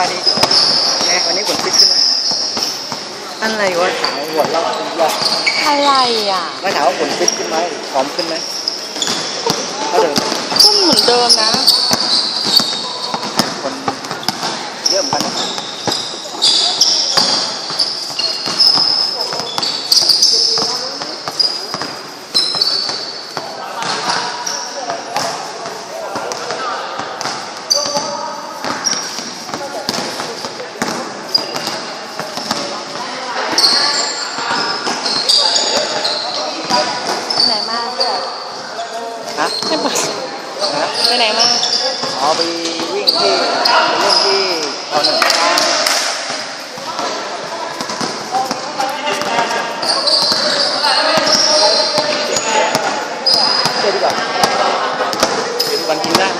บายดีแม่วันนี้ฝนฟิตขึ้นไหมอะไรวะถามหัวเราะยอดอะไรอะไม่ถามว่าฝนฟิตขึ้นไหมพร้อมขึ้นไหมก็เดิมก็เหมือนเดิมนะ คนเยอะเหมือนกันนะ ไหนมา ฮะไม่เปิดนะไปไหนมาอ๋อไปวิ่งที่ไปเล่นที่ตอนหนึ่งนะเชื่อดีกว่าเดี๋ยวดูวันกินได้